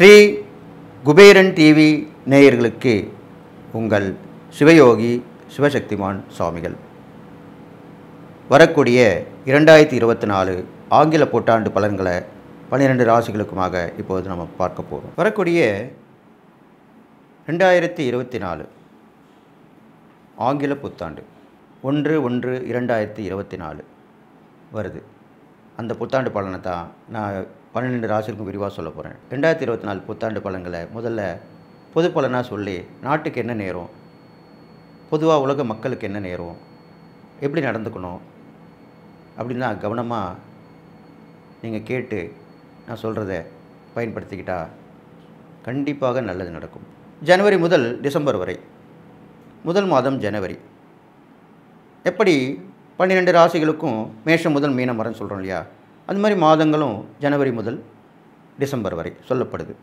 Sri Kuberan TV நேயர்களுக்கு உங்கள் சிவயோகி சிவசக்திமான் சுவாமிகள். வரக்கூடிய இரண்டாயிரத்தி இருபத்தி நாலு ஆங்கில புத்தாண்டு பலன்களை பன்னிரெண்டு ராசிகளுக்குமாக இப்போது நம்ம பார்க்க போகிறோம் வரக்கூடிய ரெண்டாயிரத்தி இருபத்தி நாலு ஆங்கில புத்தாண்டு ஒன்று ஒன்று இரண்டாயிரத்தி இருபத்தி நாலு வருது. அந்த புத்தாண்டு பலனை தான் நான் பன்னிரெண்டு ராசிக்கும் விரிவாக சொல்ல போகிறேன் ரெண்டாயிரத்தி இருபத்தி நாலு புத்தாண்டு பலன்களை முதல்ல பொது பலனாக சொல்லி நாட்டுக்கு என்ன நேரும்? பொதுவாக உலக மக்களுக்கு என்ன நேரும்? எப்படி நடந்துக்கணும்? அப்படின்னா கவனமாக நீங்கள் கேட்டு நான் சொல்கிறத பயன்படுத்திக்கிட்டா கண்டிப்பாக நல்லது நடக்கும். ஜனவரி முதல் டிசம்பர் வரை முதல் மாதம் ஜனவரி. எப்படி பன்னிரெண்டு ராசிகளுக்கும் மேஷம் முதல் மீனம் வரன்னு சொல்கிறோம் இல்லையா? அந்த மாதிரி மாதங்களும் ஜனவரி முதல் டிசம்பர் வரை சொல்லப்படுது.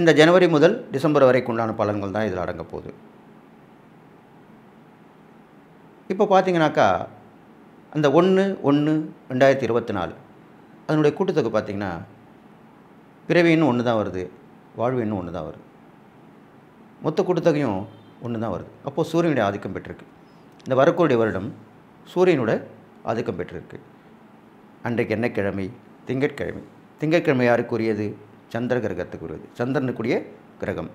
இந்த ஜனவரி முதல் டிசம்பர் வரைக்கு உண்டான பலன்கள் தான் இதில் அடங்க போகுது. இப்போ பார்த்தீங்கன்னாக்கா அந்த ஒன்று ஒன்று ரெண்டாயிரத்தி இருபத்தி நாலு அதனுடைய கூட்டத்தொகை பார்த்திங்கன்னா பிறவி இன்னும் ஒன்று தான் வருது வாழ்வு இன்னும் ஒன்று தான் வருது. மொத்த கூட்டத்தொகையும் ஒன்று தான் வருது. அப்போது சூரியனுடைய ஆதிக்கம் பெற்றிருக்கு. இந்த வரக்கூடிய வருடம் சூரியனோட ஆதிக்கம் பெற்றிருக்கு. அன்றைக்கு என்ன கிழமை திங்கட்கிழமை. திங்கட்கிழமை யாருக்குரியது? சந்திர கிரகத்துக்குரியது. சந்திரனுக்குரிய கிரகம்.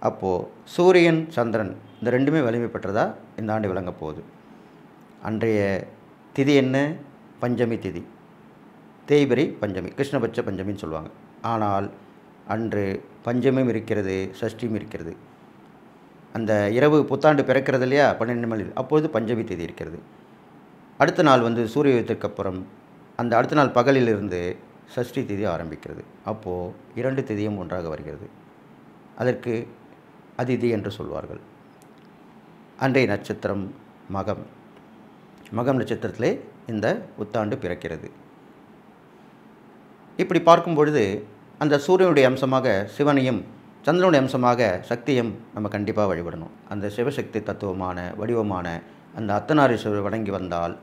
அப்போது சூரியன் சந்திரன் இந்த ரெண்டுமே வலிமை பெற்றதா? இந்த ஆண்டு விளங்க போகுது. அன்றைய திதி என்ன? பஞ்சமி திதி. தேய்பிரி பஞ்சமி. கிருஷ்ணபட்ச பஞ்சமின்னு சொல்லுவாங்க. ஆனால் அன்று பஞ்சமியும் இருக்கிறது சஷ்டியும் இருக்கிறது. அந்த இரவு புத்தாண்டு பிறக்கிறது இல்லையா? பன்னெண்டு மணி அப்பொழுது பஞ்சமி தேதி இருக்கிறது. அடுத்த நாள் வந்து சூரிய உதயத்திற்கு அப்புறம் அந்த அடுத்த நாள் பகலிலிருந்து சஷ்டி திதி ஆரம்பிக்கிறது. அப்போது இரண்டு திதியும் ஒன்றாக வருகிறது. அதற்கு அதிதி என்று சொல்வார்கள். அன்றைய நட்சத்திரம் மகம். மகம் நட்சத்திரத்திலே இந்த புத்தாண்டு பிறக்கிறது. இப்படி பார்க்கும் பொழுது அந்த சூரியனுடைய அம்சமாக சிவனையும் சந்திரனுடைய அம்சமாக சக்தியும் நம்ம கண்டிப்பாக வழிபடணும். அந்த சிவசக்தி தத்துவமான வடிவமான அந்த அத்தனாரீஸ்வரர் வணங்கி வந்தால்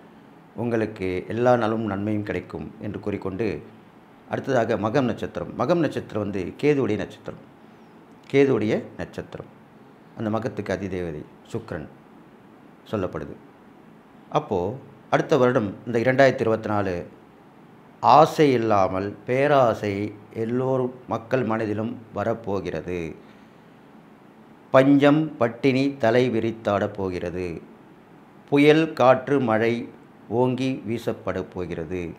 உங்களுக்கு எல்லா நலமும் நன்மையும் கிடைக்கும் என்று கூறிக்கொண்டு அடுத்ததாக மகம் நட்சத்திரம். மகம் நட்சத்திரம் வந்து கேதுவுடைய நட்சத்திரம். கேதுவுடைய நட்சத்திரம். அந்த மகத்துக்கு அதிதேவதை சுக்ரன் சொல்லப்படுது. அப்போது அடுத்த வருடம் இந்த இரண்டாயிரத்தி இருபத்தி நாலு ஆசை இல்லாமல் பேராசை எல்லோரும் மக்கள் மனதிலும் வரப்போகிறது. பஞ்சம் பட்டினி தலை விரித்தாடப் போகிறது. புயல் காற்று மழை ஓங்கி வீசப்படப் போகிறது.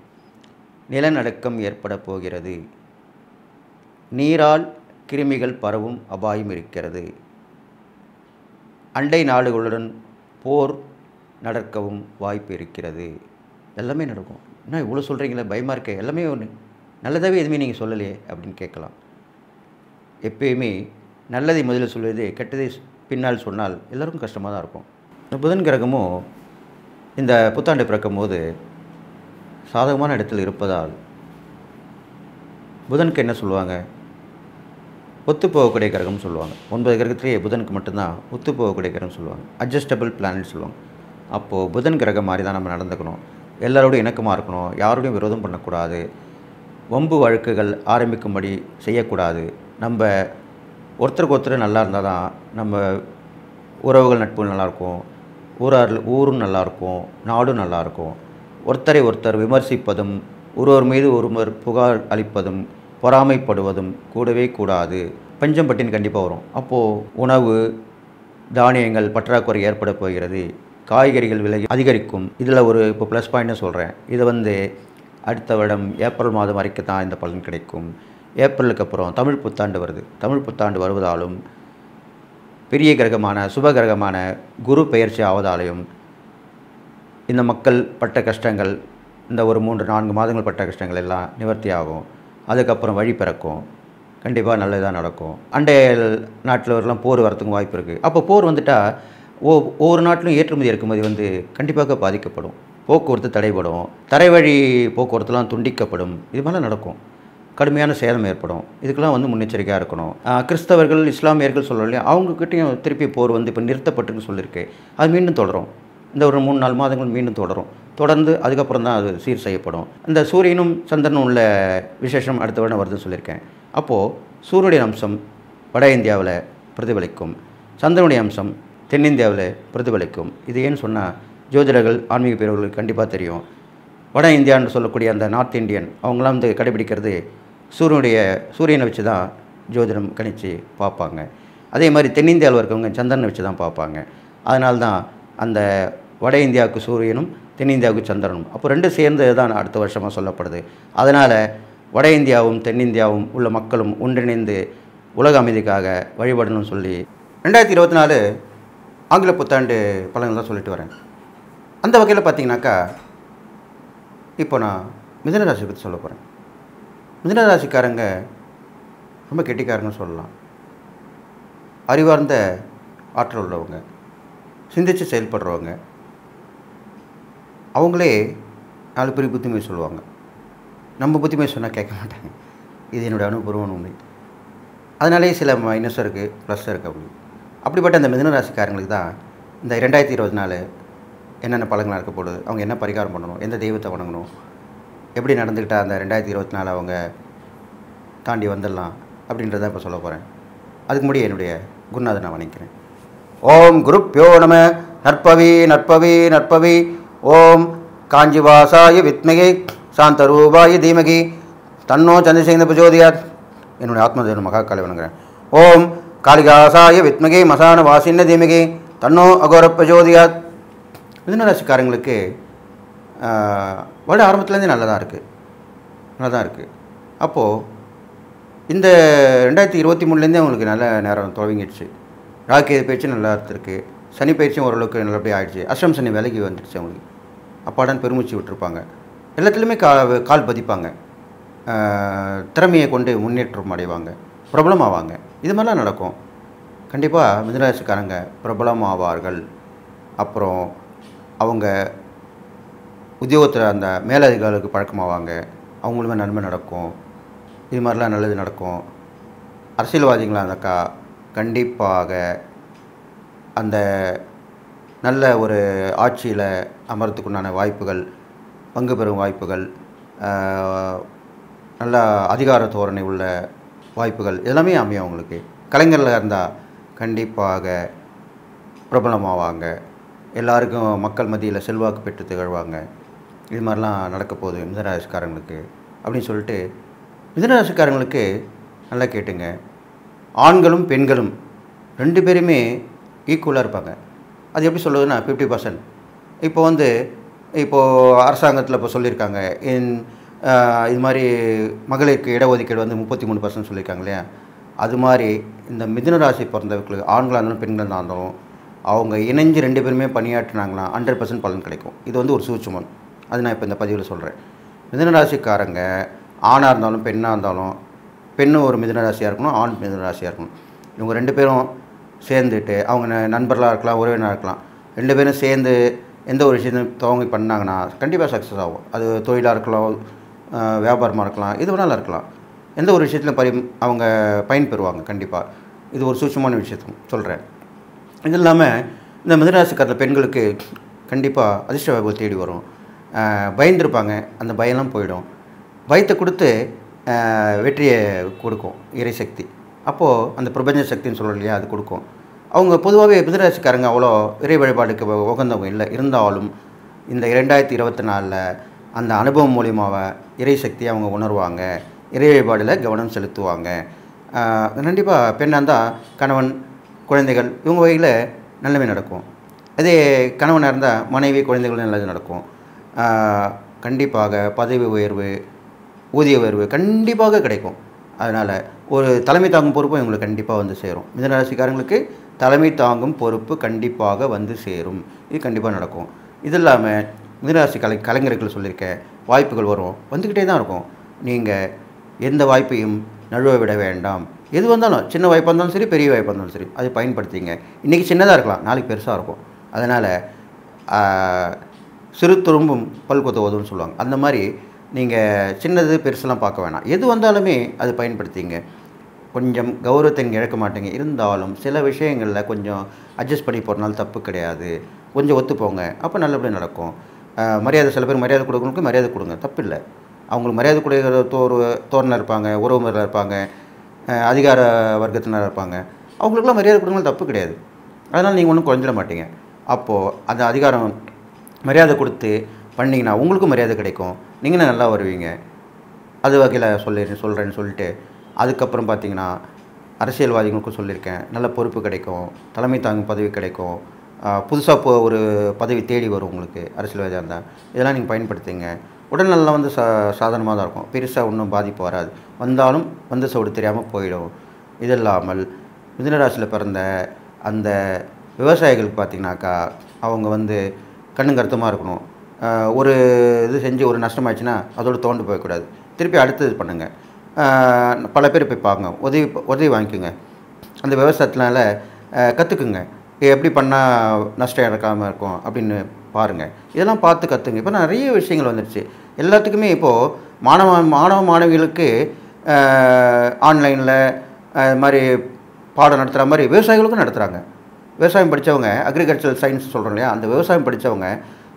நிலநடுக்கம் ஏற்பட போகிறது. நீரால் கிருமிகள் பரவும் அபாயம் இருக்கிறது. அண்டை நாடுகளுடன் போர் நடக்கவும் வாய்ப்பு இருக்கிறது. எல்லாமே நடக்கும். என்ன இவ்வளோ சொல்கிறீங்களே பயமாக இருக்க. எல்லாமே ஒன்று நல்லதாகவே எதுவுமே நீங்கள் சொல்லலையே அப்படின்னு கேட்கலாம். எப்பயுமே நல்லதை முதலில் சொல்வது கெட்டதை பின்னால் சொன்னால் எல்லோருக்கும் கஷ்டமாக தான் இருக்கும். இந்த புதன் கிரகமும் இந்த புத்தாண்டு பிறக்கும் போது சாதகமான இடத்தில் இருப்பதால் புதனுக்கு என்ன சொல்லுவாங்க? ஒத்து போகக்கூடிய கிரகம்னு சொல்லுவாங்க. ஒன்பது கிரகத்திலேயே புதனுக்கு மட்டும்தான் ஒத்து போகக்கூடிய கிரகம் சொல்லுவாங்க. அட்ஜஸ்டபிள் பிளானட் சொல்லுவாங்க. அப்போது புதன் கிரகம் மாதிரி தான் நம்ம நடந்துக்கணும். எல்லாரோடையும் இணக்கமாக இருக்கணும். யாரோடையும் விரோதம் பண்ணக்கூடாது. வம்பு வழக்குகள் ஆரம்பிக்கும்படி செய்யக்கூடாது. நம்ம ஒருத்தருக்கு ஒருத்தர் நல்லா இருந்தால் தான் நம்ம உறவுகள் நட்புகள் நல்லாயிருக்கும் ஊரார் ஊரும் நல்லாயிருக்கும் நாடும் நல்லாயிருக்கும் ஒருத்தரை ஒருத்தர் விமர்சிப்பதும் ஒருவர் மீது ஒருவர் புகார் அளிப்பதும் பொறாமைப்படுவதும் கூடவே கூடாது. பஞ்சம் கண்டிப்பாக வரும். அப்போது உணவு தானியங்கள் பற்றாக்குறை ஏற்பட போகிறது. காய்கறிகள் விலை அதிகரிக்கும். இதில் ஒரு இப்போ ப்ளஸ் பாயிண்ட்னு சொல்கிறேன் இது வந்து அடுத்த வருடம் ஏப்ரல் மாதம் வரைக்கும் தான் இந்த பலன் கிடைக்கும். ஏப்ரலுக்கு அப்புறம் தமிழ் புத்தாண்டு வருது. தமிழ் புத்தாண்டு வருவதாலும் பெரிய கிரகமான சுப கிரகமான குரு பெயர்ச்சி ஆவதாலையும் இந்த மக்கள் பட்ட கஷ்டங்கள் இந்த ஒரு மூன்று நான்கு மாதங்கள் பட்ட கஷ்டங்கள் எல்லாம் நிவர்த்தி ஆகும். அதுக்கப்புறம் வழி பிறக்கும். கண்டிப்பாக நல்லதாக நடக்கும். அண்டைய நாட்டில் வரலாம் போர் வரத்துக்கும் வாய்ப்பு இருக்குது அப்போ போர் வந்துட்டால் ஓ ஒவ்வொரு நாட்டிலும் ஏற்றுமதி இறக்குமதி வந்து கண்டிப்பாக பாதிக்கப்படும். போக்குவரத்து தடைபடும். தரைவழி போக்குவரத்துலாம் துண்டிக்கப்படும். இது மாதிரிலாம் நடக்கும். கடுமையான சேதம் ஏற்படும். இதுக்கெல்லாம் வந்து முன்னெச்சரிக்கையாக இருக்கணும். கிறிஸ்தவர்கள் இஸ்லாமியர்கள் சொல்கிறோம் இல்லையா? அவங்கக்கிட்டையும் திருப்பி போர் வந்து இப்போ நிறுத்தப்பட்டுன்னு சொல்லியிருக்கு அது மீண்டும் தொடரும். இந்த ஒரு மூணு நாலு மாதங்கள் மீண்டும் தொடரும். தொடர்ந்து அதுக்கப்புறம் தான் அது சீர் செய்யப்படும். இந்த சூரியனும் சந்திரனும் உள்ள விசேஷம் அடுத்த வருடம் வருதுன்னு சொல்லியிருக்கேன். அப்போது சூரியனுடைய அம்சம் வட இந்தியாவில் பிரதிபலிக்கும். சந்திரனுடைய அம்சம் தென்னிந்தியாவில் பிரதிபலிக்கும். இது ஏன்னு சொன்னால் ஜோதிடர்கள் ஆன்மீக பிரிவுகளுக்கு கண்டிப்பாக தெரியும். வட இந்தியான்னு சொல்லக்கூடிய அந்த நார்த் இந்தியன் அவங்களாம் வந்து கடைபிடிக்கிறது சூரியனுடைய சூரியனை வச்சு தான் ஜோதிடம் கணிச்சு பார்ப்பாங்க. அதே மாதிரி தென்னிந்தியாவில் இருக்கவங்க சந்திரனை வச்சு தான் பார்ப்பாங்க. அதனால தான் அந்த வட இந்தியாவுக்கு சூரியனும் தென்னிந்தியாவுக்கு சந்திரனும். அப்போ ரெண்டும் சேர்ந்து தான் அடுத்த வருஷமாக சொல்லப்படுது. அதனால் வட இந்தியாவும் தென்னிந்தியாவும் உள்ள மக்களும் ஒன்றிணைந்து உலக அமைதிக்காக வழிபடணும்னு சொல்லி ரெண்டாயிரத்தி இருபத்தி நாலு ஆங்கில புத்தாண்டு பலன்கள் தான் சொல்லிட்டு வரேன். அந்த வகையில் பார்த்தீங்கன்னாக்கா இப்போ நான் மிதனராசி பற்றி சொல்ல போகிறேன் மிதுன ராசிக்காரங்க ரொம்ப கெட்டிக்காரங்கன்னு சொல்லலாம். அறிவார்ந்த ஆற்றல் உள்ளவங்க. சிந்தித்து செயல்படுறவங்க. அவங்களே நாலு பேர் புத்திமதி சொல்லுவாங்க. நம்ம புத்திமதி சொன்னால் கேட்க மாட்டாங்க. இது என்னுடைய அனுபவம் உண்மை அதனாலே சில மைனஸும் இருக்குது ப்ளஸ் இருக்குது அப்படி. அப்படிப்பட்ட அந்த மிதுன ராசிக்காரங்களுக்கு தான் இந்த ரெண்டாயிரத்தி இருபத்தி நாலு என்னென்ன பழங்களாக இருக்க அவங்க என்ன பரிகாரம் பண்ணணும் எந்த தெய்வத்தை வணங்கணும் எப்படி நடந்துக்கிட்டால் அந்த ரெண்டாயிரத்தி இருபத்தி நாலு அவங்க தாண்டி வந்துடலாம் அப்படின்றத இப்போ சொல்ல போகிறேன் அதுக்கு முன்னாடி என்னுடைய குருநாதர் நான் வணங்கிக்கிறேன். ஓம் குருப்பியோ நம நற்பவி நற்பவி நற்பவி. ஓம் காஞ்சிவாசாய வித்மகி சாந்தரூபாய தீமகி. தன்னோ சந்திரசேகர பிரஜோதியார் என்னுடைய ஆத்மதேவன் மகாகாலை வணங்குறேன். ஓம் காளிகாசாய வித்மகி மசான வாசின்ன தீமகி. தன்னோ அகோர பிரஜோதியாத் மிதனராசிக்காரங்களுக்கு வருட ஆரம்பத்துலேருந்தே தான் இருக்குது. நல்லா தான் இருக்குது. அப்போது இந்த ரெண்டாயிரத்தி இருபத்தி மூணுலேருந்தே அவங்களுக்கு நல்ல நேரம் துவங்கிடுச்சு. ராக்கேது பயிற்சி நல்லா இருந்திருக்கு. சனி பயிற்சியும் ஓரளவுக்கு நல்லபடியாக ஆயிடுச்சு. அஷ்டம் சனி விலகி வந்துடுச்சு அவங்களுக்கு. அப்பாடான்னு பெருமூச்சு விட்டுருப்பாங்க. எல்லாத்துலேயுமே கா கால் பதிப்பாங்க. திறமையை கொண்டு முன்னேற்றம் அடைவாங்க. பிரபலம் ஆவாங்க இது மாதிரிலாம் நடக்கும். கண்டிப்பாக மிதனராசிக்காரங்க பிரபலம் ஆவார்கள் அப்புறம் அவங்க உத்தியோகத்தில் அந்த மேலதிகாரிகளுக்கு பழக்கமாவாங்க. அவங்களுமே நன்மை நடக்கும். இது மாதிரிலாம் நல்லது நடக்கும். அரசியல்வாதிகளாக இருந்தாக்கா கண்டிப்பாக அந்த நல்ல ஒரு ஆட்சியில் அமர்றதுக்குண்டான வாய்ப்புகள் பங்கு பெறும் வாய்ப்புகள் நல்ல அதிகார தோரணை உள்ள வாய்ப்புகள் எல்லாமே அமையும் அவங்களுக்கு. கலைஞரில் இருந்தால் கண்டிப்பாக பிரபலமாவாங்க. எல்லாருக்கும் மக்கள் மத்தியில் செல்வாக்கு பெற்று திகழ்வாங்க. இது மாதிரிலாம் நடக்க போகுது மிதனராசிக்காரங்களுக்கு அப்படின்னு சொல்லிட்டு மிதனராசிக்காரங்களுக்கு நல்லா கேட்டுங்க. ஆண்களும் பெண்களும் ரெண்டு பேருமே ஈக்குவலாக இருப்பாங்க. அது எப்படி சொல்லுதுன்னா ஃபிஃப்டி பர்சன்ட் இப்போ வந்து இப்போது அரசாங்கத்தில் இப்போ சொல்லியிருக்காங்க இன் இது மாதிரி மகளிருக்கு இடஒதுக்கீடு வந்து முப்பத்தி மூணு பர்சன்ட் சொல்லியிருக்காங்க இல்லையா? அது மாதிரி இந்த மிதுன ராசி பிறந்தவர்களுக்கு ஆண்களாக இருந்தாலும் பெண்களாக இருந்தாலும் அவங்க இணைஞ்சு ரெண்டு பேருமே பணியாற்றினாங்கன்னா ஹண்ட்ரட் பர்சன்ட் பலன் கிடைக்கும். இது வந்து ஒரு சூட்சுமம் அது நான் இப்போ இந்த பதிவில் சொல்கிறேன். மிதனராசிக்காரங்க ஆணாக இருந்தாலும் பெண்ணாக இருந்தாலும் பெண்ணும் ஒரு மிதனராசியாக இருக்கணும் ஆண் மிதனராசியாக இருக்கணும். இவங்க ரெண்டு பேரும் சேர்ந்துட்டு அவங்க ந- நண்பர்களாக இருக்கலாம் உறவினராக இருக்கலாம். ரெண்டு பேரும் சேர்ந்து எந்த ஒரு விஷயத்தையும் துவங்கி பண்ணாங்கன்னா கண்டிப்பாக சக்ஸஸ் ஆகும். அது தொழிலாக இருக்கலாம் வியாபாரமாக இருக்கலாம் எது வேணாலும் இருக்கலாம். எந்த ஒரு விஷயத்திலும் பரி அவங்க பயன்பெறுவாங்க கண்டிப்பாக இது ஒரு சூட்சமான விஷயத்தும் சொல்கிறேன். இது இல்லாமல் இந்த மிதராசிக்காரத்தில் பெண்களுக்கு கண்டிப்பாக அதிர்ஷ்ட வாய்ப்பு தேடி வரும். பயந்துருப்பாங்க. அந்த பயம்லாம் போயிடும். பயத்தை கொடுத்து வெற்றியை கொடுக்கும் இறைசக்தி அப்போது அந்த பிரபஞ்ச சக்தின்னு சொல்கிறோம் இல்லையா அது கொடுக்கும். அவங்க பொதுவாகவே மிதராசிக்காரங்க அவ்வளோ இறை வழிபாடுக்கு உகந்தவங்க இல்லை. இருந்தாலும் இந்த இரண்டாயிரத்தி இருபத்தி நாலில் அந்த அனுபவம் மூலியமாக இறை சக்தியை அவங்க உணர்வாங்க. இறை வழிபாடில் கவனம் செலுத்துவாங்க. கண்டிப்பாக பெண்ணாக இருந்தால் கணவன் குழந்தைகள் இவங்க வகையில் நல்லவே நடக்கும். அதே கணவனாக இருந்தால் மனைவி குழந்தைகள் நல்லது நடக்கும். கண்டிப்பாக பதவி உயர்வு ஊதிய உயர்வு கண்டிப்பாக கிடைக்கும். அதனால் ஒரு தலைமை தாங்கும் பொறுப்பும் இவங்களுக்கு கண்டிப்பாக வந்து சேரும். மிதனராசிக்காரங்களுக்கு தலைமை தாங்கும் பொறுப்பு கண்டிப்பாக வந்து சேரும். இது கண்டிப்பாக நடக்கும். இது இல்லாமல் மிதனராசி கலை கலைஞர்கள் சொல்லியிருக்கேன் வாய்ப்புகள் வரும். வந்துக்கிட்டே தான் இருக்கும். நீங்கள் எந்த வாய்ப்பையும் நழுவ விட வேண்டாம். எது வந்தாலும் சின்ன வாய்ப்பாக இருந்தாலும் சரி பெரிய வாய்ப்பாக இருந்தாலும் சரி அதை பயன்படுத்திங்க. இன்றைக்கி சின்னதாக இருக்கலாம். நாளைக்கு பெருசாக இருக்கும். அதனால் சிறு துரும்பும் பல்குத்த உதவுன்னு சொல்லுவாங்க. அந்த மாதிரி நீங்கள் சின்னது பெருசெல்லாம் பார்க்க வேணாம். எது வந்தாலுமே அது பயன்படுத்திங்க. கொஞ்சம் கௌரவத்தை இழக்க மாட்டேங்க. இருந்தாலும் சில விஷயங்களில் கொஞ்சம் அட்ஜஸ்ட் பண்ணி போகிறனால தப்பு கிடையாது. கொஞ்சம் ஒத்துப்போங்க. அப்போ நல்லபடியாக நடக்கும். மரியாதை சில பேர் மரியாதை கொடுக்கணுக்கு மரியாதை கொடுங்க. தப்பு இல்லை. அவங்களுக்கு மரியாதை கொடுக்குற தோறு தோரணர் இருப்பாங்க உறவுமுறையில் இருப்பாங்க அதிகார வர்க்கத்தினர் இருப்பாங்க. அவங்களுக்குலாம் மரியாதை கொடுக்கணும் தப்பு கிடையாது. அதனால் நீங்கள் ஒன்றும் குறைஞ்சிட மாட்டீங்க. அப்போது அந்த அதிகாரம் மரியாதை கொடுத்து பண்ணிங்கன்னா உங்களுக்கும் மரியாதை கிடைக்கும். நீங்களும் நல்லா வருவீங்க? அது வகையில் சொல்லி சொல்கிறேன்னு சொல்லிட்டு அதுக்கப்புறம் பார்த்தீங்கன்னா அரசியல்வாதிகளுக்கும் சொல்லியிருக்கேன். நல்ல பொறுப்பு கிடைக்கும். தலைமை தாங்கும் பதவி கிடைக்கும். புதுசாக இப்போ ஒரு பதவி தேடி வரும் உங்களுக்கு அரசியல்வாதியாக இருந்தால் இதெல்லாம் நீங்கள் பயன்படுத்துங்க. உடல்நலம் வந்து சா சாதனமாக தான் இருக்கும். பெருசாக ஒன்றும் பாதிப்பு வராது. வந்தாலும் வந்து சவுடு தெரியாமல் போயிடும். இது இல்லாமல் மிதுனராசியில் பிறந்த அந்த விவசாயிகளுக்கு பார்த்திங்கனாக்கா அவங்க வந்து கண்ணும் கருத்துமாக இருக்கணும். ஒரு இது செஞ்சு ஒரு நஷ்டமாயிடுச்சுன்னா அதோடு தோண்டு போகக்கூடாது திருப்பி அடுத்தது பண்ணுங்கள் பல பேர் போய் பாருங்க. உதவி உதவி வாங்கிக்கோங்க. அந்த விவசாயத்தினால கற்றுக்குங்க எப்படி பண்ணால் நஷ்டம் இறக்காமல் இருக்கும் அப்படின்னு பாருங்கள் இதெல்லாம் பார்த்து கற்றுங்க இப்போ நிறைய விஷயங்கள் வந்துடுச்சு எல்லாத்துக்குமே இப்போது மாணவ மாணவ மாணவிகளுக்கு ஆன்லைனில் இது மாதிரி பாடம் நடத்துகிற மாதிரி விவசாயிகளுக்கும் நடத்துகிறாங்க விவசாயம் படித்தவங்க அக்ரிகல்ச்சரல் சயின்ஸ் சொல்கிறோம் இல்லையா? அந்த விவசாயம் படித்தவங்க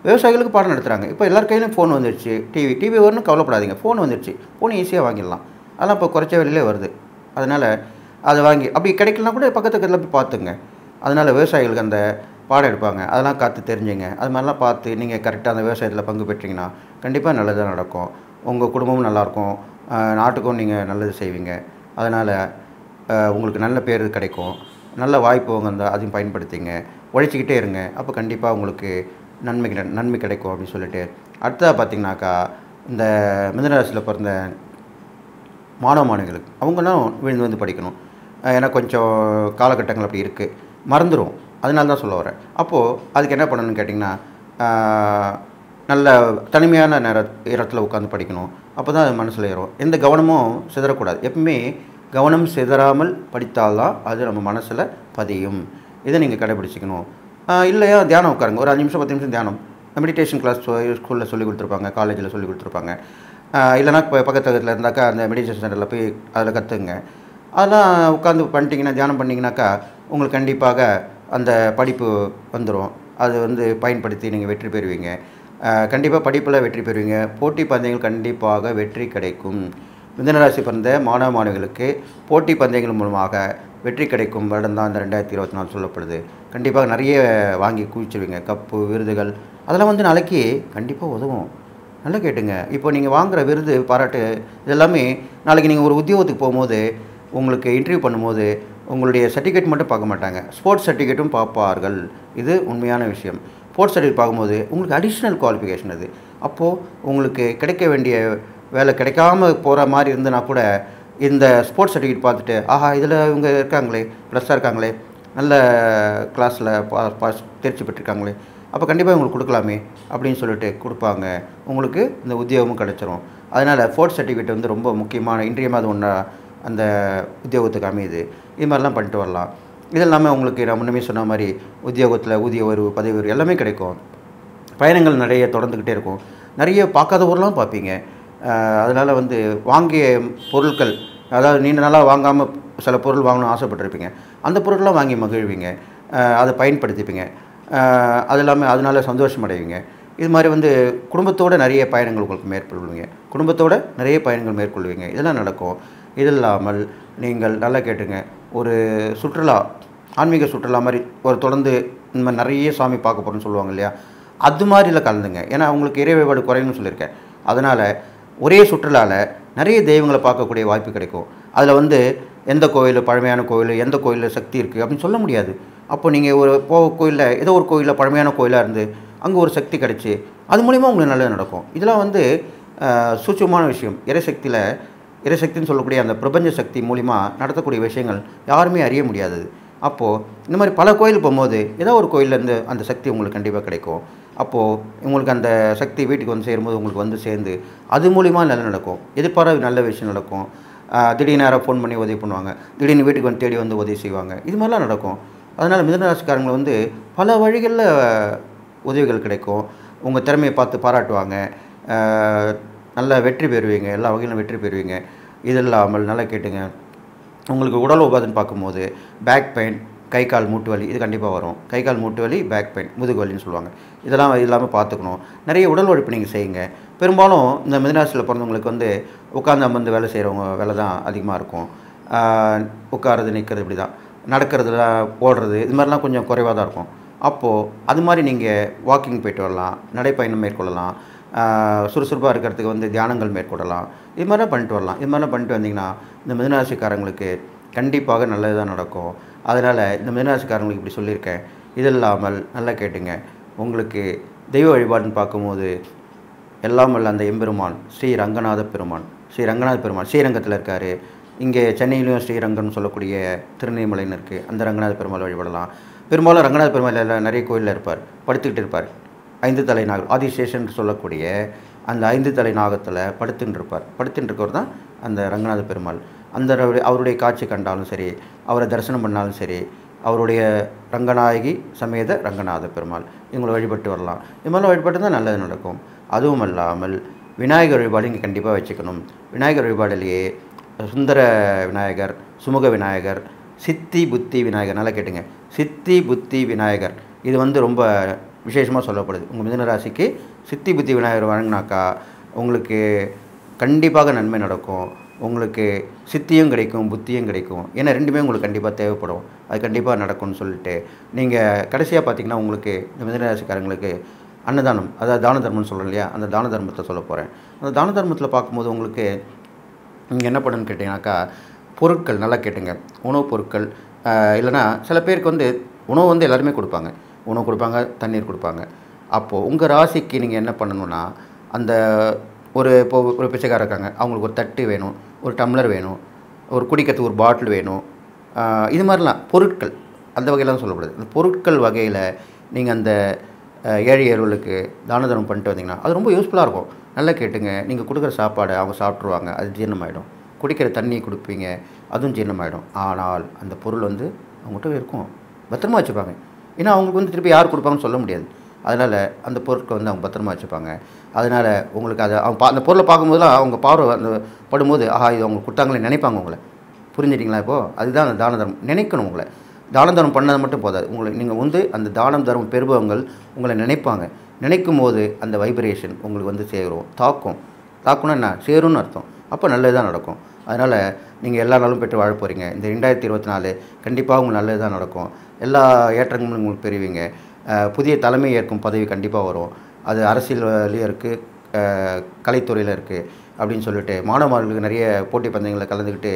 விவசாயிகளுக்கு பாடம் நடத்துகிறாங்க இப்போ எல்லார் கையிலும் ஃபோன் வந்துருச்சு. டிவி டிவி வரணும் கவலைப்படாதீங்க. ஃபோன் வந்துருச்சு. ஃபோன் ஈஸியாக வாங்கிடலாம். அதெல்லாம் இப்போ குறைச்ச விலையிலே வருது. அதனால் அதை வாங்கி அப்படி கிடைக்கலனா கூட பக்கத்து பக்கத்தில் போய் பார்த்துங்க அதனால் விவசாயிகளுக்கு அந்த பாடம் எடுப்பாங்க. அதெல்லாம் காத்து தெரிஞ்சுங்க. அது மாதிரிலாம் பார்த்து நீங்கள் கரெக்டாக அந்த விவசாயத்தில் பங்கு பெற்றீங்கன்னா கண்டிப்பாக நல்லதாக நடக்கும். உங்கள் குடும்பமும் நல்லாயிருக்கும் நாட்டுக்கும் நீங்கள் நல்லது செய்வீங்க. அதனால் உங்களுக்கு நல்ல பேர் கிடைக்கும். நல்ல வாய்ப்பு இருந்தால் அதையும் பயன்படுத்திங்க. உழைச்சிக்கிட்டே இருங்க. அப்போ கண்டிப்பாக உங்களுக்கு நன்மை நன்மை கிடைக்கும் அப்படின்னு சொல்லிட்டு. அடுத்ததாக பார்த்தீங்கன்னாக்கா இந்த மிதனராசியில் பிறந்த மாணவ மாணவிகளுக்கு அவங்களும் விழுந்து வந்து படிக்கணும். ஏன்னா கொஞ்சம் காலகட்டங்கள் அப்படி இருக்குது மறந்துடும் அதனால தான் சொல்ல வரேன். அப்போது அதுக்கு என்ன பண்ணணும்னு கேட்டிங்கன்னா நல்ல தனிமையான நேர இடத்துல உட்காந்து படிக்கணும். அப்போ தான் அது மனசில் ஏறும். எந்த கவனமும் சிதறக்கூடாது. எப்பவுமே கவனம் சிதறாமல் படித்தால்தான் அது நம்ம மனசில் பதியும். இதை நீங்கள் கடைபிடிச்சிக்கணும். இல்லையா? தியானம் உட்காருங்க. ஒரு அஞ்சு நிமிஷம் பத்து நிமிஷம் தியானம். மெடிடேஷன் கிளாஸ் ஸ்கூலில் சொல்லி கொடுத்துருப்பாங்க காலேஜில் சொல்லி கொடுத்துருப்பாங்க. இல்லைனா இப்போ பக்கத்து பக்கத்தில் இருந்தாக்கா அந்த மெடிடேஷன் சென்டரில் போய் அதில் கற்றுங்க அதெல்லாம் உட்காந்து பண்ணிட்டீங்கன்னா தியானம் பண்ணிங்கனாக்கா உங்களுக்கு கண்டிப்பாக அந்த படிப்பு வந்துடும் அது வந்து பயன்படுத்தி நீங்கள் வெற்றி பெறுவீங்க. கண்டிப்பாக படிப்பில் வெற்றி பெறுவீங்க. போட்டி பந்தயங்கள் கண்டிப்பாக வெற்றி கிடைக்கும். மிதனராசி பிறந்த மாணவ மாணவிகளுக்கு போட்டி பந்தயங்கள் மூலமாக வெற்றி கிடைக்கும் வருடம் தான் இந்த ரெண்டாயிரத்தி இருபத்தி நாலு சொல்லப்படுது. கண்டிப்பாக நிறைய வாங்கி குவிச்சிருவீங்க. கப்பு விருதுகள் அதெல்லாம் வந்து நாளைக்கு கண்டிப்பாக உதவும். நல்லா கேட்டுங்க. இப்போ நீங்கள் வாங்குகிற விருது பாராட்டு இதெல்லாமே நாளைக்கு நீங்கள் ஒரு உத்தியோகத்துக்கு போகும்போது உங்களுக்கு இன்டர்வியூ பண்ணும்போது உங்களுடைய சர்டிஃபிகேட் மட்டும் பார்க்க மாட்டாங்க. ஸ்போர்ட்ஸ் சர்டிஃபிகேட்டும் பார்ப்பார்கள். இது உண்மையான விஷயம். ஸ்போர்ட்ஸ் சர்டிஃபிகேட் பார்க்கும்போது உங்களுக்கு அடிஷ்னல் குவாலிஃபிகேஷன் அது. அப்போது உங்களுக்கு கிடைக்க வேண்டிய வேலை கிடைக்காம போகிற மாதிரி இருந்தனா கூட இந்த ஸ்போர்ட்ஸ் சர்டிஃபிகேட் பார்த்துட்டு ஆஹா இதில் இவங்க இருக்காங்களே ப்ளஸ்ஸாக இருக்காங்களே நல்ல கிளாஸில் பா பாஸ் தேர்ச்சி பெற்றிருக்காங்களே அப்போ கண்டிப்பாக உங்களுக்கு கொடுக்கலாமே அப்படின்னு சொல்லிட்டு கொடுப்பாங்க. உங்களுக்கு இந்த உத்தியோகமும் கிடச்சிரும். அதனால் ஃபோர்த் சர்டிஃபிகேட் வந்து ரொம்ப முக்கியமான இன்றியமாத ஒன்றா அந்த உத்தியோகத்துக்கு அமையுது. இது மாதிரிலாம் பண்ணிட்டு வரலாம். இது இல்லாமல் உங்களுக்கு நான் முன்னமே சொன்ன மாதிரி உத்தியோகத்தில் ஊதிய உயர்வு பதவி உயர்வு எல்லாமே கிடைக்கும். பயணங்கள் நிறைய தொடர்ந்துக்கிட்டே இருக்கும். நிறைய பார்க்காத ஊரெலாம் பார்ப்பீங்க. அதனால் வந்து வாங்கிய பொருட்கள் அதாவது நீண்ட நாளாக வாங்காமல் சில பொருள் வாங்கணும்னு ஆசைப்பட்டிருப்பீங்க. அந்த பொருட்கள்லாம் வாங்கி மகிழ்வீங்க. அதை பயன்படுத்திப்பீங்க. அது இல்லாமல் அதனால சந்தோஷம் அடைவீங்க இது மாதிரி வந்து குடும்பத்தோடு நிறைய பயணங்கள் உங்களுக்கு மேற்கொள்வீங்க. குடும்பத்தோடு நிறைய பயணங்கள் மேற்கொள்வீங்க. இதெல்லாம் நடக்கும். இது இல்லாமல் நீங்கள் நல்லா கேட்டுங்க. ஒரு சுற்றுலா ஆன்மீக சுற்றுலா மாதிரி ஒரு தொடர்ந்து இந்த மாதிரி நிறைய சாமி பார்க்க போகிறோன்னு சொல்லுவாங்க இல்லையா? அது மாதிரில கலந்துங்க. ஏன்னா அவங்களுக்கு இறை வழிபாடு குறையும்னு சொல்லியிருக்கேன். அதனால் ஒரே சுற்றுலாவில் நிறைய தெய்வங்களை பார்க்கக்கூடிய வாய்ப்பு கிடைக்கும். அதில் வந்து எந்த கோயில் பழமையான கோயில் எந்த கோயிலில் சக்தி இருக்குது அப்படின்னு சொல்ல முடியாது. அப்போ நீங்கள் ஒரு போ கோயிலில் ஏதோ ஒரு கோயிலில் பழமையான கோயிலாக இருந்து அங்கே ஒரு சக்தி கிடச்சி அது மூலிமா உங்களுக்கு நல்லது நடக்கும். இதெல்லாம் வந்து சூட்சமான விஷயம். இறைசக்தியில் இறைசக்தின்னு சொல்லக்கூடிய அந்த பிரபஞ்ச சக்தி மூலிமா நடத்தக்கூடிய விஷயங்கள் யாருமே அறிய முடியாதது. அப்போது இந்த மாதிரி பல கோயில் போகும்போது ஏதோ ஒரு கோயிலேருந்து அந்த சக்தி உங்களுக்கு கண்டிப்பாக கிடைக்கும். அப்போது உங்களுக்கு அந்த சக்தி வீட்டுக்கு வந்து சேரும்போது உங்களுக்கு வந்து சேர்ந்து அது மூலிமா நல்ல நடக்கும். எதிர்பாராத நல்ல விஷயம் நடக்கும். திடீர்னு யாராவது ஃபோன் பண்ணி உதவி பண்ணுவாங்க. திடீர்னு வீட்டுக்கு வந்து தேடி வந்து உதவி செய்வாங்க. இது மாதிரிலாம் நடக்கும். அதனால் மிதனராசிக்காரங்களை வந்து பல வழிகளில் உதவிகள் கிடைக்கும். உங்கள் திறமையை பார்த்து பாராட்டுவாங்க. நல்ல வெற்றி பெறுவீங்க. எல்லா வகையிலும் வெற்றி பெறுவீங்க. இது இல்லாமல் நல்லா கேட்டுங்க. உங்களுக்கு உடல் உபாதைன்னு பார்க்கும்போது பேக் பெயின் கை கால் மூட்டு வலி இது கண்டிப்பாக வரும். கை கால் மூட்டு வலி பேக் பெயின் முதுகு வலின்னு சொல்லுவாங்க. இதெல்லாம் இல்லாமல் பார்த்துக்கணும். நிறைய உடல் உழைப்பு நீங்கள் செய்யுங்க. பெரும்பாலும் இந்த மிதனாசியில் பிறந்தவங்களுக்கு வந்து உட்காந்து அமர்ந்து வேலை செய்கிறவங்க வேலை தான் அதிகமாக இருக்கும். உட்காரது உட்காருறது நிற்கிறது இப்படி தான். நடக்கிறதுல ஓடுறது இது மாதிரிலாம் கொஞ்சம் குறைவாக தான் இருக்கும். அப்போது அது மாதிரி நீங்கள் வாக்கிங் போயிட்டு வரலாம் நடைப்பயணம் மேற்கொள்ளலாம் சுறுசுறுப்பாக இருக்கிறதுக்கு வந்து தியானங்கள் மேற்கொள்ளலாம். இது மாதிரிலாம் பண்ணிட்டு வரலாம். இது மாதிரிலாம் பண்ணிட்டு வந்தீங்கன்னா இந்த மிதனராசிக்காரங்களுக்கு கண்டிப்பாக நல்லது தான் நடக்கும். அதனால் இந்த மீனராசிக்காரங்களுக்கு இப்படி சொல்லியிருக்கேன். இது இல்லாமல் நல்லா கேட்டுங்க. உங்களுக்கு தெய்வ வழிபாடுன்னு பார்க்கும்போது எல்லாம் வல்ல அந்த எம்பெருமான் ஸ்ரீ ரங்கநாத பெருமான் ஸ்ரீ ரங்கநாத பெருமான் ஸ்ரீரங்கத்தில் இருக்கார். இங்கே சென்னையிலையும் ஸ்ரீரங்கம்னு சொல்லக்கூடிய திருநெல்வேலின்னு இருக்குது அந்த ரங்கநாத பெருமாள் வழிபடலாம். பெரும்பாலும் ரங்கநாத பெருமாள் நிறைய கோயிலில் இருப்பார். படுத்துக்கிட்டு இருப்பார். ஐந்து தலை நாகம் ஆதிசேஷன் சொல்லக்கூடிய அந்த ஐந்து தலை நாகத்தில் படுத்துன்னு இருப்பார். படுத்துன்னு இருக்கவர் தான் அந்த ரங்கநாத பெருமாள். அந்த அவருடைய- காட்சி கண்டாலும் சரி அவரை தரிசனம் பண்ணாலும் சரி அவருடைய ரங்கநாயகி சமேத ரங்கநாத பெருமாள் இவங்களை வழிபட்டு வரலாம். இது வழிபட்டு தான் நல்லது நடக்கும். அதுவும் அல்லாமல் விநாயகர் வழிபாடு இங்கே கண்டிப்பாக வச்சுக்கணும். விநாயகர் வழிபாடுலேயே சுந்தர விநாயகர் சுமுக விநாயகர் சித்தி புத்தி விநாயகர் நல்லா கேட்டுங்க. சித்தி புத்தி விநாயகர். இது வந்து ரொம்ப விசேஷமாக சொல்லப்படுது. உங்கள் மிதன ராசிக்கு சித்தி புத்தி விநாயகர் வழங்கினாக்கா உங்களுக்கு கண்டிப்பாக நன்மை நடக்கும். உங்களுக்கு சித்தியும் கிடைக்கும் புத்தியும் கிடைக்கும். ஏன்னா ரெண்டுமே உங்களுக்கு கண்டிப்பாக தேவைப்படும். அது கண்டிப்பாக நடக்கும்னு சொல்லிட்டு. நீங்கள் கடைசியாக பார்த்தீங்கன்னா உங்களுக்கு இந்த மிதனராசிக்காரங்களுக்கு அன்னதானம் அதாவது தான தர்மம்னு சொல்கிறோம் இல்லையா? அந்த தான தர்மத்தை சொல்ல போகிறேன் அந்த தான தர்மத்தில் பார்க்கும்போது உங்களுக்கு நீங்கள் என்ன பண்ணுன்னு கேட்டிங்கனாக்கா பொருட்கள் நல்லா கேட்டுங்க. உணவுப் பொருட்கள் இல்லைனா இல்லைன்னா சில பேருக்கு வந்து உணவு வந்து எல்லாருமே கொடுப்பாங்க. உணவு கொடுப்பாங்க தண்ணீர் கொடுப்பாங்க. அப்போது உங்கள் ராசிக்கு நீங்கள் என்ன பண்ணணும்னா அந்த ஒரு இப்போ ஒரு பிச்சைக்காரர் இருக்காங்க. அவங்களுக்கு ஒரு தட்டு வேணும். ஒரு டம்ளர் வேணும் ஒரு குடிக்கிறதுக்கு ஒரு பாட்டில் வேணும் இது மாதிரிலாம் பொருட்கள் அந்த வகையிலாம் தான் சொல்லப்படுது இந்த பொருட்கள் வகையில் நீங்கள் அந்த ஏழை ஏழுகளுக்கு தான தர்மம் பண்ணிட்டு வந்தீங்கன்னா அது ரொம்ப யூஸ்ஃபுல்லாக இருக்கும். நல்லா கேட்டுங்க நீங்கள் கொடுக்குற சாப்பாடு அவங்க சாப்பிட்ருவாங்க அது ஜீரணமாயிடும். குடிக்கிற தண்ணி கொடுப்பீங்க அதுவும் ஜீரணமாயிடும். ஆனால் அந்த பொருள் வந்து அவங்ககிட்ட இருக்கும். பத்திரமா வச்சுப்பாங்க. ஏன்னா அவங்களுக்கு வந்து திருப்பி யார் கொடுப்பாங்கன்னு சொல்ல முடியாது. அதனால் அந்த பொருட்களை வந்து அவங்க பத்திரமா வச்சுப்பாங்க. அதனால் உங்களுக்கு அதை அவங்க பா அந்த பொருளை பார்க்கும்போதெல்லாம் அவங்க பார்வை அந்த படும்போது ஆஹா இது அவங்க கொடுத்தாங்களே நினைப்பாங்க உங்களை. புரிஞ்சிட்டிங்களா இப்போது அதுதான் அந்த தான தர்மம். நினைக்கணும் உங்களை. தானம் தர்மம் பண்ணது மட்டும் போதாது. உங்களை நீங்கள் வந்து அந்த தானம் தர்மம் பெறுபவங்கள் உங்களை நினைப்பாங்க. நினைக்கும் போது அந்த வைப்ரேஷன் உங்களுக்கு வந்து சேரும். தாக்கும். தாக்கணும்னா என்ன? சேரும்னு அர்த்தம். அப்போ நல்லது தான் நடக்கும். அதனால் நீங்கள் எல்லா நாளும் பெற்று வாழ போகிறீங்க இந்த ரெண்டாயிரத்தி இருபத்தி நாலு கண்டிப்பாக உங்களுக்கு நல்லது தான் நடக்கும். எல்லா ஏற்றங்களும் உங்களுக்கு பெறுவீங்க. புதிய தலைமை ஏற்கும் பதவி கண்டிப்பாக வரும். அது அரசியல்லையும் இருக்குது கலைத்துறையில் இருக்குது அப்படின்னு சொல்லிட்டு மாணவர்களுக்கு நிறைய போட்டி பந்தயங்களில் கலந்துக்கிட்டு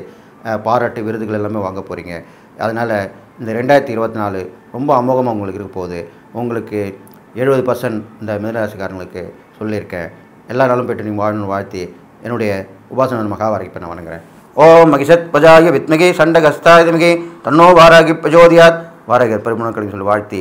பாராட்டு விருதுகள் எல்லாமே வாங்க போகிறீங்க அதனால் இந்த ரெண்டாயிரத்தி இருபத்தி நாலு ரொம்ப அமோகமாக உங்களுக்கு இருக்க போகுது. உங்களுக்கு எழுபது பர்சன்ட் இந்த மிதராசிக்காரங்களுக்கு சொல்லியிருக்கேன். எல்லா நாளும் போய்ட்டு நீங்கள் வாழணும்னு வாழ்த்தி என்னுடைய உபாசன மகாவாரிக்கு நான் வணங்குறேன். ஓம் மகிஷத் பஜாய வித்மகி சண்டகஸ்தாயுதமிகே தன்னோ வாராகி பிரஜோதியாத். வாரகர் பெருமணக்களையும் சொல்லி வாழ்த்தி